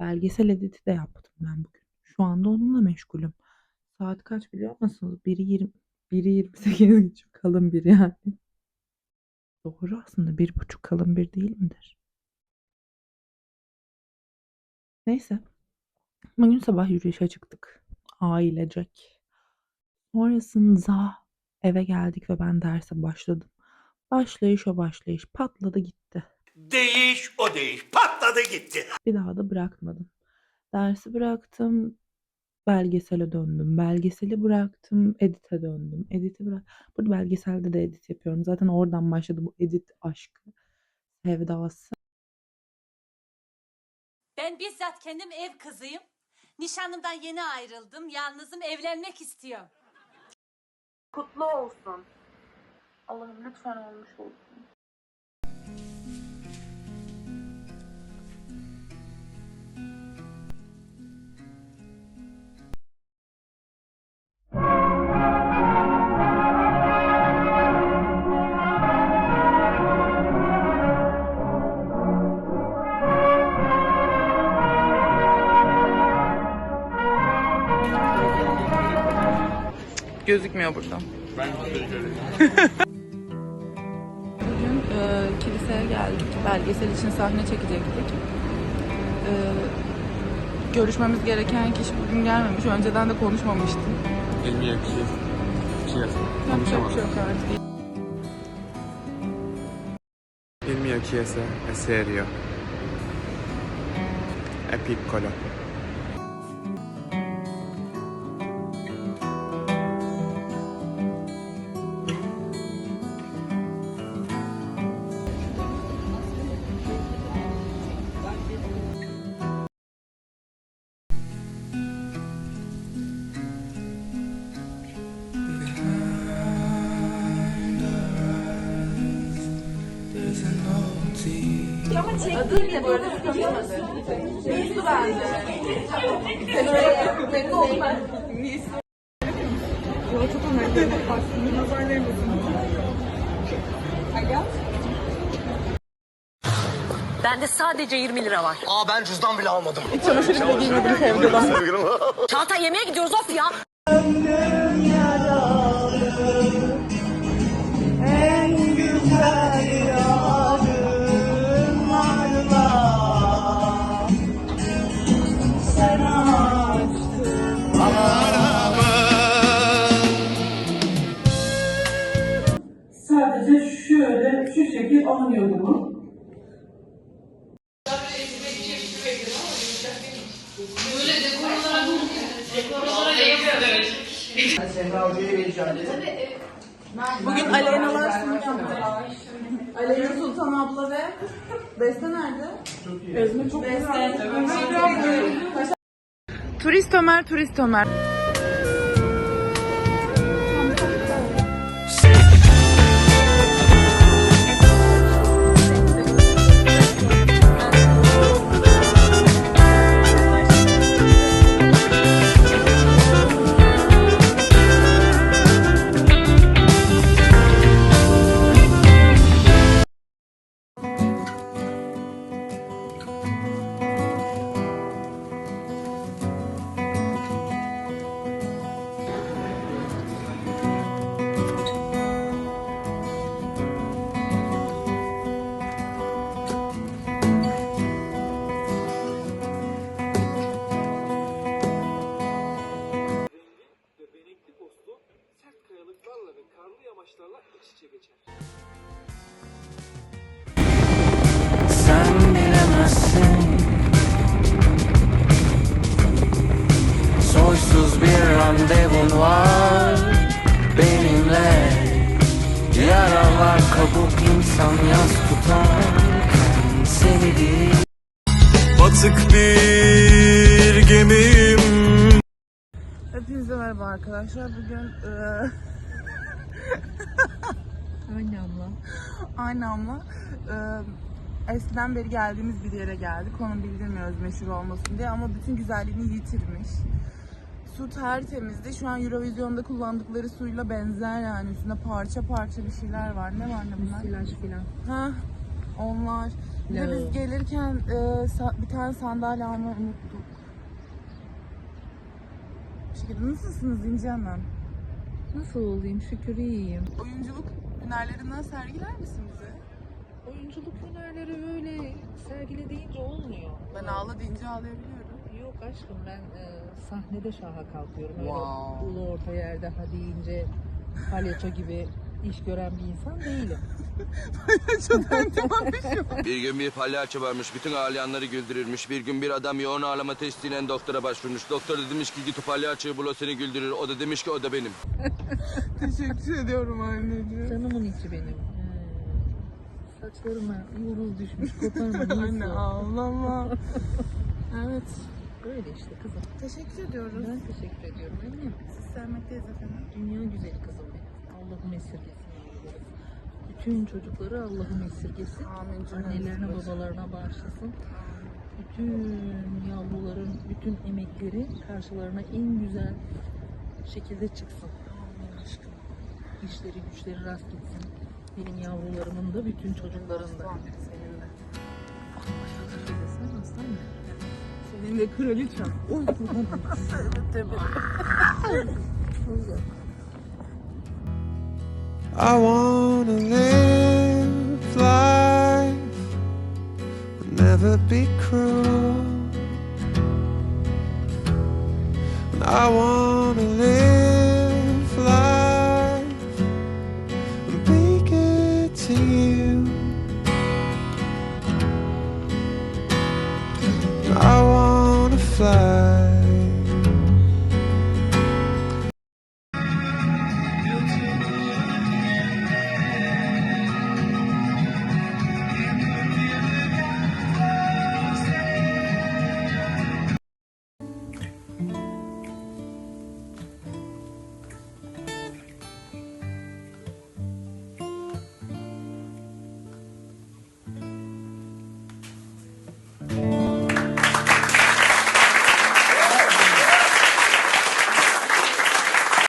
Belgesel editi de yaptım ben bugün. Şu anda onunla meşgulüm. Saat kaç biliyor musunuz? 1'i 20, 1'i 28 geçiyor. Kalın bir yani. Doğru aslında. Bir buçuk kalın bir değil midir? Neyse. Bugün sabah yürüyüşe çıktık. Ailecek. Sonrasında eve geldik ve ben derse başladım. Başlayış o başlayış. Patladı gitti. Değiş o değiş. Patladı gitti. Bir daha da bırakmadım. Dersi bıraktım. Belgesele döndüm. Belgeseli bıraktım. Edite döndüm. Editi bırak. Burada belgeselde de edit yapıyorum. Zaten oradan başladı bu edit aşkı. Sevdası. Ben bizzat kendim ev kızıyım. Nişanlımdan yeni ayrıldım. Yalnızım evlenmek istiyorum. Kutlu olsun. Allah'ım lütfen olmuş olsun. Gözükmüyor burada. Bugün e, kiliseye geldik. Belgesel için sahne çekecektik. E, görüşmemiz gereken kişi bugün gelmemiş. Önceden de konuşmamıştım. Elmi yakışıyor. Şey şey yok artık. Il mio chiese è serio. È piccolo. Bende sadece 20 lira var. Aa ben cüzdan bile almadım. Çamaşır bile giymedim sevgiden. Çağatay yemeğe gidiyoruz of ya. alınıyor bunu. Bugün Aleyna'lar sunum yaptı. Aleyna Sultan abla ve Beste nerede? Ezme çok Beste. Turist Ömer, Turist Ömer. Bilemezsin Soysuz bir randevun var benimle Yaralar kabuk insan yas tutar seni değil Batık bir gemiyim. Hepinize merhaba arkadaşlar. Bugün eee Annemle. Aynamla eee, eskiden beri geldiğimiz bir yere geldik. Onu bildirmiyoruz meşhur olmasın diye ama bütün güzelliğini yitirmiş. Su tertemizdi. Şu an Eurovision'da kullandıkları suyla benzer yani. Üstünde parça parça bir şeyler var. Ne var ne bunlar? Silaj filan. Ha, onlar. Bir de biz gelirken e, bir tane sandalye almayı unuttuk. Şekilde nasılsınız İnce Hanım? Nasıl olayım? Şükür iyiyim. Oyunculuk hünerlerinden sergiler misin bize? Oyunculuk hünerleri öyle sergile deyince olmuyor. Ben ağla deyince ağlayabiliyorum. Yok aşkım ben e, sahnede şaha kalkıyorum. Öyle Wow. ulu orta yerde ha deyince palyaço gibi iş gören bir insan değilim. Bir gün bir palyaço varmış. Bütün ağlayanları güldürürmüş. Bir gün bir adam yoğun ağlama testiyle doktora başvurmuş. Doktor da demiş ki git o palyaçoyu bul o seni güldürür. O da demiş ki o da benim. Teşekkür ediyorum anneciğim. Canımın içi benim. Saçlarıma yıldız düşmüş koparma Anne ağlama. evet. Böyle işte kızım. Teşekkür ediyoruz. Ben teşekkür ediyorum annem. Siz sevmekteyiz efendim. Dünya güzeli kızım benim. Allah'ım esirgesin. Bütün çocukları Allah'ım esirgesin. Amin Annelerine babalarına bağışlasın. Bütün yavruların bütün emekleri karşılarına en güzel şekilde çıksın. İşleri güçleri rast gitsin. Benim yavrularımın da bütün çocukların da. Senin de. Sen mı? Senin de kraliçem. Oy tabii. I wanna live life, never be cruel. I wanna live